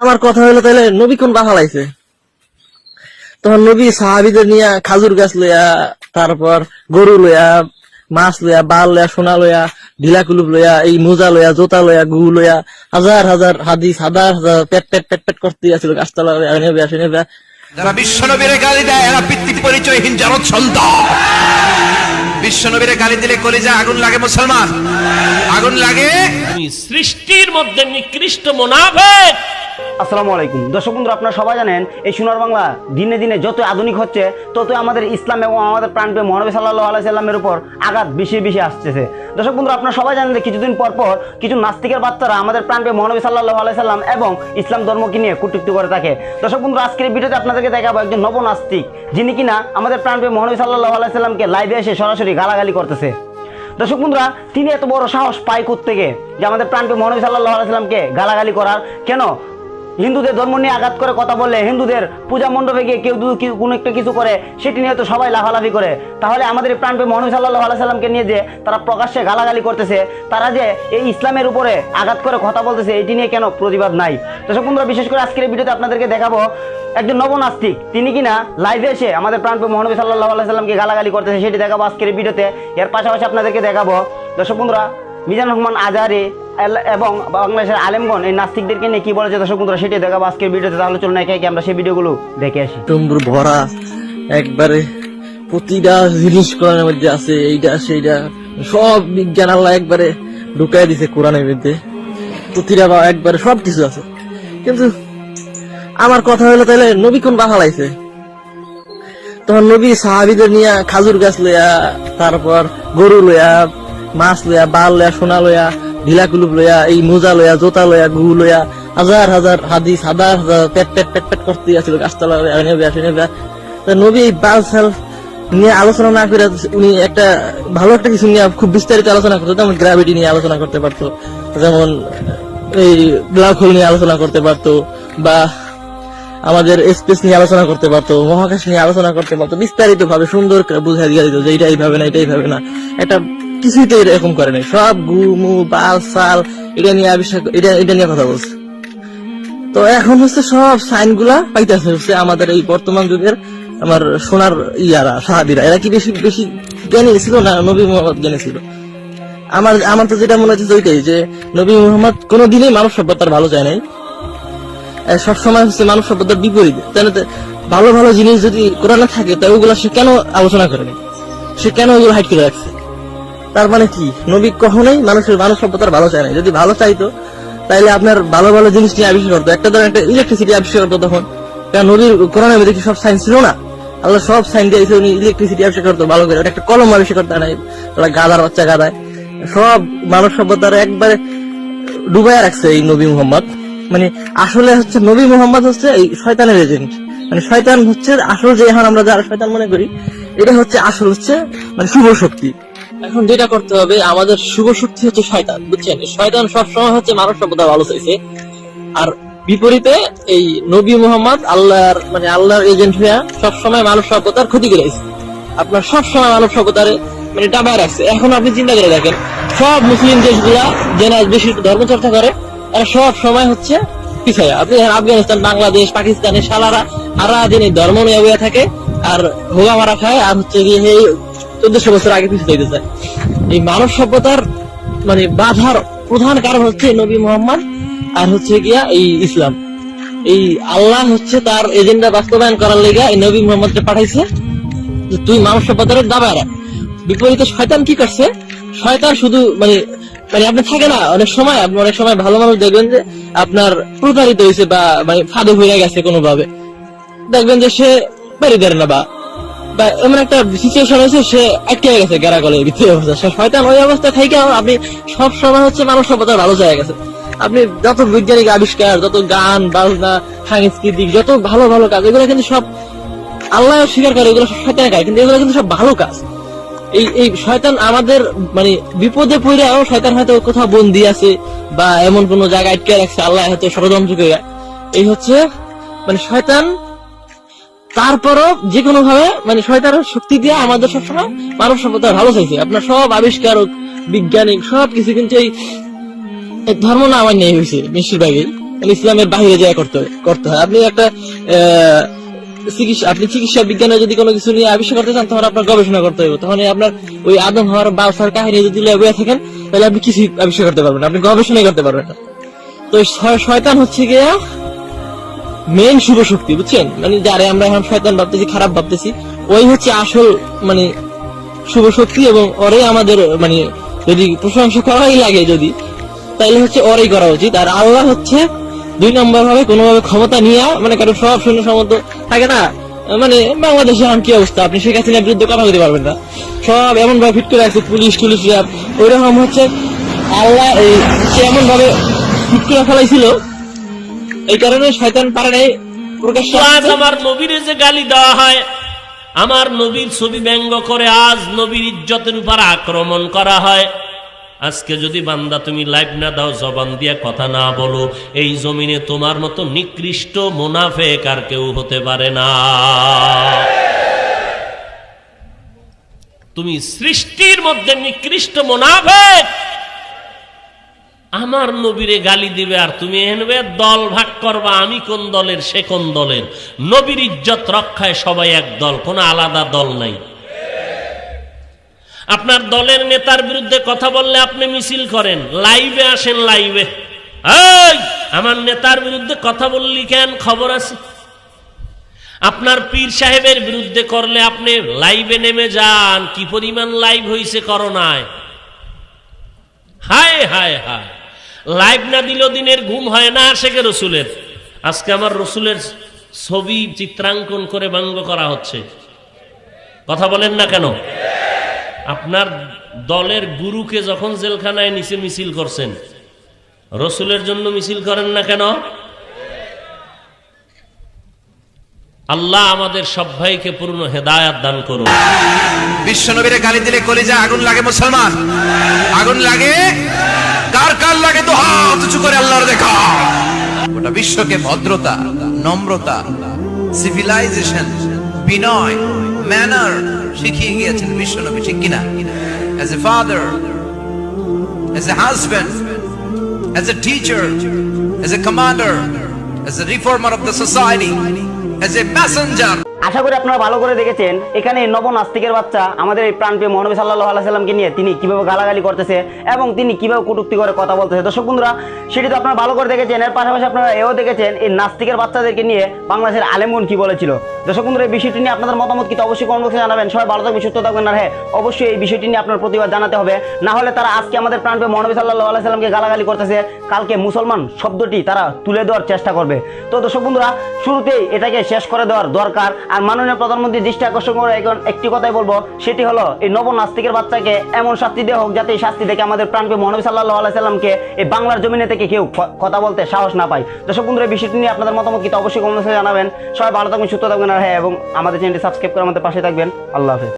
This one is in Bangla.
আমার কথা হলো তাহলে নবী কোন বাধা লাইছে? তখন নবী সাহাবিদের নিয়ে খাজুর গাছ লইয়া তারপর গরু লইয়া মাছ লইয়া বাল লইয়া সোনা লইয়া ঢিলা কুলুপ লইয়া এই মোজা লইয়া জোতা লইয়া গু লইয়া হাজার হাজার হাদিস হাজার হাজার পেট পেট পেট পেট করতে আসছিল গাছতলা লইয়া নেবে আসে নেবে যারা বিশ্বনবীর গালি দেয় এরা পিতৃ পরিচয়হীন জারদ সন্তান। বিশ্বনবীর গালি দিলে কলিজা আগুন লাগে মুসলমান। আগুন লাগে সৃষ্টির মধ্যে নিকৃষ্ট মোনাফেক। আসসালামু আলাইকুম। দর্শক বন্ধু আপনারা সবাই জানেন, এই সোনার বাংলা দিনে দিনে যত আধুনিক হচ্ছে তত আমাদের ইসলাম এবং আমাদের প্রাণপ্রিয় মহানবী সাল্লাহ আলাইসাল্লামের উপর আঘাত বেশি বেশি আসতেছে। দর্শক বন্ধু আপনারা সবাই জানেন যে কিছুদিন পর পর কিছু নাস্তিকের বাচ্চারা আমাদের প্রাণপ্রিয় মহানবী সাল্লাহ আলাইসাল্লাম এবং ইসলাম ধর্মকে নিয়ে কুটুক্তি করে থাকে। দর্শক বন্ধু আজকের ভিডিওতে আপনাদেরকে দেখাবো একজন নব নাস্তিক, যিনি কিনা আমাদের প্রাণপ্রিয় মহানবী সাল্লাহ আলাইসাল্লামকে লাইভে এসে সরাসরি গালাগালি করতেছে। দর্শক বন্ধুরা, তিনি এত বড় সাহস পায় থেকে যে আমাদের প্রাণপ্রিয় মহানবী সাল্লাহ আলাইসাল্লামকে গালাগালি করার? কেন? হিন্দুদের ধর্ম নিয়ে আঘাত করে কথা বললে হিন্দুদের পূজা মণ্ডপে গিয়ে কেউ কোনো একটা কিছু করে, সেটি নিয়ে তো সবাই লাফালাফি করে। তাহলে আমাদের এই প্রাণপ্রিয় মহানবী সাল্লাহ আলাইসাল্লামকে নিয়ে যে তারা প্রকাশ্যে গালাগালি করতেছে, তারা যে এই ইসলামের উপরে আঘাত করে কথা বলতেছে, এটি নিয়ে কেন প্রতিবাদ নাই? দর্শক বন্ধুরা, বিশেষ করে আজকের ভিডিওতে আপনাদেরকে দেখাবো একজন নবনাস্তিক তিনি কিনা লাইভে এসে আমাদের প্রাণপ্রিয় মহানবী সাল্লাহ আলাইসাল্লামকে গালাগালি করতেছে, সেটি দেখাবো আজকের ভিডিওতে। এর পাশাপাশি আপনাদেরকে দেখাবো, দর্শক বন্ধুরা মিজান রহমান আজারে এবং বাংলাদেশের আলেমগণ, এই নাস্তিকদেরকে নিয়ে কি বলেছে দর্শক বন্ধুরা সেটি দেখাবো আজকের ভিডিওতে। তাহলে চলুন একে একে আমরা সেই ভিডিওগুলো দেখে আসি। টুম্বুর ভরা, একবারে প্রতিটা জিনিস কোরআনের মধ্যে আছে এইটা সেইটা সব বিজ্ঞান আল্লাহ একবারে ঢুকাই দিছে কোরআনের মধ্যে। প্রতিটা একবারে সব কিছু আছে। কিন্তু আমার কথা হলো তাহলে নবী কোন বাধা লাইছে? তখন নবী সাহাবিদের নিয়ে খাজুর গাছ লইয়া, তারপর গরু লইয়া মাছ লইয়া, বাল লইয়া, সোনা লইয়া, ঢিলা কুলুপ লইয়া, এই মোজা লইয়া, জোতা লইয়া গু লইয়া, হাজার হাজার হাদিস, হাজার হাজার পেট পেট পেট পেট করতে আসছিল গাছতলা নেবে এই বাল সাল নিয়ে আলোচনা না করে উনি একটা ভালো একটা কিছু নিয়ে খুব বিস্তারিত আলোচনা করতো, যেমন গ্রাভিটি নিয়ে আলোচনা করতে পারতো, যেমন এই ব্ল্যাক হোল নিয়ে আলোচনা করতে পারতো, বা আমাদের স্পেস নিয়ে আলোচনা করতে পারতো, মহাকাশ নিয়ে আলোচনা করতে পারতো বিস্তারিত ভাবে সুন্দর বুঝাই দিয়ে দিত যে এটা এইভাবে না এটা এইভাবে না। একটা কিছুই তো এরকম করে নাই। সব গু মু বাল, সাল, এটা নিয়ে আবিষ্কার এটা এটা নিয়ে কথা বলছে। তো এখন হচ্ছে সব সাইনগুলা পাইতেছে হচ্ছে আমাদের এই বর্তমান যুগের আমার সোনার ইয়ারা, সাহাবিরা। এরা কি বেশি বেশি জ্ঞানী ছিল না নবী মোহাম্মদ জ্ঞানী ছিল? আমার আমার তো যেটা মনে হচ্ছে ওইটাই, যে নবী মোহাম্মদ কোনোদিনই মানব সভ্যতার ভালো চায় নাই। সব সময় হচ্ছে মানব সভ্যতার বিপরীত। তাহলে ভালো ভালো জিনিস যদি কোরআনে থাকে, তা ওগুলা সে কেন আলোচনা করেনি সে কেন ওগুলো হাইট করে রাখছে? তার মানে কি? নবী কখনোই মানুষের মানব সভ্যতার ভালো চায় না যদি ভালো চাইতো, তাইলে আপনার ভালো ভালো জিনিস নিয়ে আবিষ্কার করতো। একটা ধরেন একটা ইলেকট্রিসিটি আবিষ্কার করতো তখন। কারণ নবীর কোরআনের মধ্যে সব সাইন্স ছিল না? আল্লাহ সব সাইন দিয়েছে, উনি ইলেকট্রিসিটি আবিষ্কার করতো ভালো করে। একটা কলম আবিষ্কার করতে নাই ওরা গাদার বাচ্চা গাদায়। সব মানব সভ্যতার একবারে ডুবাইয়া রাখছে এই নবী মোহাম্মদ। মানে আসলে হচ্ছে নবী মোহাম্মদ হচ্ছে এই শয়তানের এজেন্ট মানে শয়তান হচ্ছে আসল যে এখন আমরা যারা শয়তান মনে করি, এটা হচ্ছে আসল হচ্ছে মানে শুভ শক্তি। এখন যেটা করতে হবে, আমাদের শুভ শক্তি হচ্ছে শয়তান, বুঝছেন? শয়তান সবসময় হচ্ছে মানব সভ্যতা ভালো চাইছে। আর বিপরীতে এই নবী মুহাম্মদ, আল্লাহর মানে আল্লাহর এজেন্ট হইয়া সবসময় মানব সভ্যতার ক্ষতি করেছে আপনার সবসময় মানব সভ্যতারে মানে ডাবায় রাখছে। এখন আপনি চিন্তা করে দেখেন, সব মুসলিম দেশগুলা যেনা বেশি ধর্ম চর্চা করে এরা সব সময় হচ্ছে পিছায়। আপনি আফগানিস্তান, বাংলাদেশ, পাকিস্তানের সালারা সারা দিন ধর্ম নিয়ে থাকে, আর হোগা মারা খায়, আর হচ্ছে গিয়ে চোদ্দশো বছর আগে পিছু যাইতে চায় এই মানব সভ্যতার মানে বাধার প্রধান কারণ হচ্ছে নবী মোহাম্মদ আর হচ্ছে গিয়া এই ইসলাম। এই আল্লাহ হচ্ছে তার এজেন্ডা বাস্তবায়ন করার লেগে এই নবী মোহাম্মদকে পাঠাইছে তুই মানব সভ্যতার দাবায় রাখ বিপরীতে শয়তান কি করছে? শয়তান শুধু মানে মানে আপনি থাকে না, অনেক সময়, আপনি অনেক সময় ভালো মানুষ দেখবেন যে আপনার প্রতারিত হয়েছে বা মানে ফাঁদে হয়ে গেছে কোনো ভাবে দেখবেন যে সে বেরিয়ে দেয় না বা। বা এমন একটা সিচুয়েশন হয়েছে, সে আটকে গেছে গেরা গলে ভিতরে অবস্থা। শয়তান ওই অবস্থা থেকে আপনি সব সময় হচ্ছে মানব সভ্যতার ভালো জায়গা গেছে। আপনি যত বৈজ্ঞানিক আবিষ্কার, যত গান, বাজনা, সাংস্কৃতিক, যত ভালো ভালো কাজ, এগুলো কিন্তু সব আল্লাহ স্বীকার করে, এগুলো সব শয়তানের কাজ, কিন্তু এগুলো কিন্তু সব ভালো কাজ। এই এই শয়তান আমাদের মানে বিপদে পড়ে আরও শয়তান হয়তো কোথাও বন্দি আছে বা এমন কোন জায়গায় আটকে রাখছে, আল্লাহ হয়তো ষড়যন্ত্র করে। এই হচ্ছে মানে শয়তান তারপরও যে কোনো ভাবে মানে শয়তানের শক্তি দিয়ে আমাদের সবসময় মানব সভ্যতা ভালো চাইছে। আপনার সব আবিষ্কারক বিজ্ঞানিক সব কিছু কিন্তু এই ধর্ম না আমার নেই হয়েছে, বেশিরভাগই। ইসলামের বাইরে যায় করতে হয় করতে হয়। আপনি একটা চিকিৎসা, আপনি চিকিৎসা বিজ্ঞানে যদি কোনো কিছু নিয়ে আবিষ্কার করতে চান, তখন আপনার গবেষণা করতে হবে তখন আপনার ওই আদম, হওয়ার, বাউসার কাহিনী যদি লেগে থাকেন, তাহলে আপনি কিছু আবিষ্কার করতে পারবেন আপনি গবেষণাই করতে পারবেন না। তো শয়তান হচ্ছে গিয়া মেন শুভ শক্তি, বুঝছেন? মানে যারে আমরা এখন শয়তান ভাবতেছি, খারাপ ভাবতেছি, ওই হচ্ছে আসল মানে শুভ শক্তি এবং ওরে আমাদের মানে যদি প্রশংসা করাই লাগে যদি, তাইলে হচ্ছে ওরই করা উচিত। আর আল্লাহ হচ্ছে দুই নম্বর ভাবে কোনোভাবে ক্ষমতা নিয়ে মানে কারও সব শূন্য সমর্থ থাকে না মানে বাংলাদেশে এখন কি অবস্থা? আপনি শেখ হাসিনার বিরুদ্ধে কথা বলতে পারবেন না। সব এমন ভাবে ফিট করে রাখছে, পুলিশ, টুলিশ ওইরকম হচ্ছে আল্লাহ এমন ভাবে ফিট করে ফেলাইছিল এই কারণে শয়তান পারে নাই প্রকাশ আজ আমার নবীর যে গালি দেওয়া হয়, আমার নবীর ছবি ব্যঙ্গ করে আজ নবীর ইজ্জতের উপর আক্রমণ করা হয়। আজকে যদি বান্দা তুমি লাইভ না দাও, জবান দিয়ে কথা না বলো, এই জমিনে তোমার মতো নিকৃষ্ট মোনাফেক আর কেউ হতে পারে না। তুমি সৃষ্টির মধ্যে নিকৃষ্ট মোনাফেক আমার নবীরে গালি দিবে আর তুমি এনবে, দল ভাগ করবা, আমি কোন দলের, সে কোন দলের? নবীর ইজ্জত রক্ষায় সবাই এক দল, কোনো আলাদা দল নাই। আপনার দলের নেতার বিরুদ্ধে কথা বললে আপনি মিছিল করেন, লাইভে আসেন লাইভে। আমার নেতার বিরুদ্ধে কথা বললি কেন? খবর আছে? আপনার পীর সাহেবের বিরুদ্ধে করলে আপনি লাইভে নেমে যান, কি পরিমাণ লাইভ হয়েছে করোনায়? হায় হায় হায়। লাইভ না দিল দিনের ঘুম হয় না শেখে রসুলের। আজকে আমার রসুলের ছবি চিত্রাঙ্কন করে ব্যঙ্গ করা হচ্ছে। কথা বলেন না কেন? আপনার দলের গুরুকে যখন জেলখানায় নিচে মিছিল করছেন, রসুলের জন্য মিছিল করেন না কেন? আল্লাহ আমাদের সব ভাইকে পূর্ণ হেদায়াত দান করুন। বিশ্ব নবীরে গালি দিলে কলিজা আগুন লাগে মুসলমান। আগুন লাগে? কার কার লাগে হাত উঁচু করে আল্লাহর দেখা গোটা বিশ্বকে ভদ্রতা নম্রতা সিভিলাইজেশন বিনয় ম্যানার শিখিয়ে গিয়েছেন বিশ্ব ঠিক কিনা as a father as a husband as a teacher, as a commander, as a reformer of the society, as a messenger. আশা করি আপনারা ভালো করে দেখেছেন। এখানে নব নাস্তিকের বাচ্চা আমাদের এই প্রাণপ্রিয় মহানবী সাল্লাহ আলাইসাল্লামকে নিয়ে তিনি কীভাবে গালাগালি করতেছে এবং তিনি কীভাবে কটুক্তি করে কথা বলতেছে। দর্শক বন্ধুরা, সেটি তো আপনারা ভালো করে দেখেছেন। এর পাশাপাশি আপনারা এও দেখেছেন এই নাস্তিকের বাচ্চাদেরকে নিয়ে বাংলাদেশের আলেমগুন কি বলেছিল। দর্শক বন্ধুরা, এই বিষয়টি নিয়ে আপনাদের মতামত কিন্তু অবশ্যই কমেন্ট বক্সে জানাবেন। সবাই ভালো থাকবেন, সুস্থ থাকবেন। আর হ্যাঁ অবশ্যই এই বিষয়টি নিয়ে আপনার প্রতিবাদ জানাতে হবে। না হলে তারা আজকে আমাদের প্রাণপ্রিয় মহানবী সাল্লাহ আলাইসাল্লামকে গালাগালি করতেছে। কালকে মুসলমান শব্দটি তারা তুলে দেওয়ার চেষ্টা করবে। তো দর্শক বন্ধুরা, শুরুতেই এটাকে শেষ করে দেওয়ার দরকার। আর মাননীয় প্রধানমন্ত্রী দৃষ্টি আকর্ষণ করে এখন একটি কথাই বলব, সেটি হলো, এই নব নাস্তিকের বাচ্চাকে এমন শাস্তি দেওয়া হোক যাতে এই শাস্তি থেকে আমাদের প্রাণপ্রিয় মহানবী সাল্লাহ আলাইসাল্লামকে এই বাংলার জমিনে থেকে কেউ কথা বলতে সাহস না পায়। দর্শক বন্ধুরা বিষয়টি নিয়ে আপনাদের মতামত কিন্তু অবশ্যই কমেন্টে জানাবেন। সবাই ভালো থাকবেন, সুস্থ থাকবেন, আর হ্যাঁ এবং আমাদের চ্যানেলটি সাবস্ক্রাইব করে আমাদের পাশে থাকবেন। আল্লাহ হাফেজ।